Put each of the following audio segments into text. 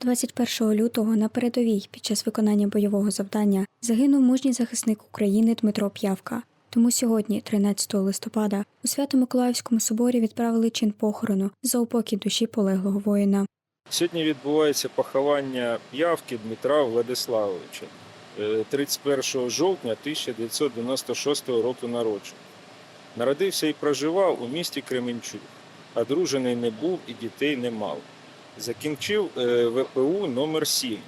21 лютого на передовій під час виконання бойового завдання загинув мужній захисник України Дмитро П'явка. Тому сьогодні, 13 листопада, у Свято-Миколаївському соборі відправили чин похорону за упокій душі полеглого воїна. Сьогодні відбувається поховання п'явки Дмитра Владиславовича е, 31 жовтня 1996 року народження. Народився і проживав у місті Кременчук. Одружений не був і дітей не мав. Закінчив е, ВПУ номер 7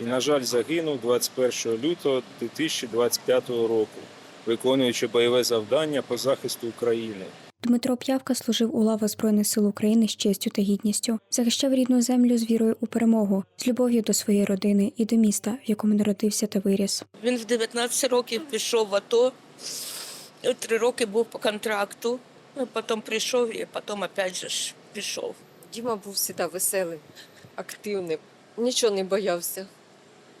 і, на жаль, загинув 21 лютого 2025 року, виконуючи бойове завдання по захисту України. Дмитро П'явка служив у лавах Збройних сил України з честю та гідністю, захищав рідну землю з вірою у перемогу, з любов'ю до своєї родини і до міста, в якому народився та виріс. Він в 19 років пішов в АТО, три роки був по контракту, потім прийшов і потім опять же ж пішов. Діма був завжди веселий, активним, нічого не боявся.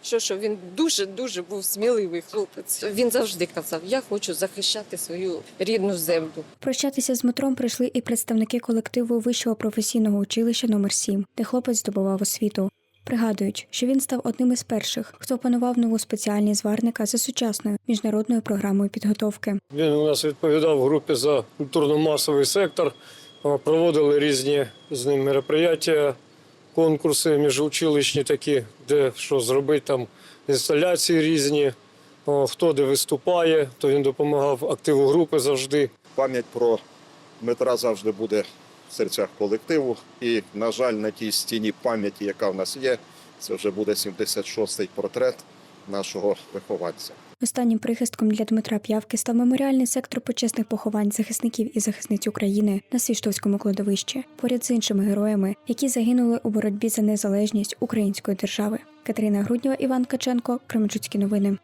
Що, що він дуже-дуже був сміливий хлопець. Він завжди казав: я хочу захищати свою рідну землю. Прощатися з Дмитром прийшли і представники колективу вищого професійного училища номер 7 де хлопець здобував освіту. Пригадують, що він став одним із перших, хто опанував нову спеціальність зварника за сучасною міжнародною програмою підготовки. Він у нас відповідав в групі за культурно-масовий сектор. Проводили різні з ним мероприятия, конкурси міжучилищні такі, де що зробити, там інсталяції різні. Хто де виступає, то він допомагав активу групи завжди. пам'ять про Дмитра завжди буде в серцях колективу. І, на жаль, на тій стіні пам'яті, яка в нас є, це вже буде 76-й портрет нашого вихованця. Останнім прихистком для Дмитра П'явки став меморіальний сектор почесних поховань захисників і захисниць України на Свіштовському кладовищі, поряд з іншими героями, які загинули у боротьбі за незалежність української держави. Катерина Груднєва, Іван Каченко, Кременчуцькі новини.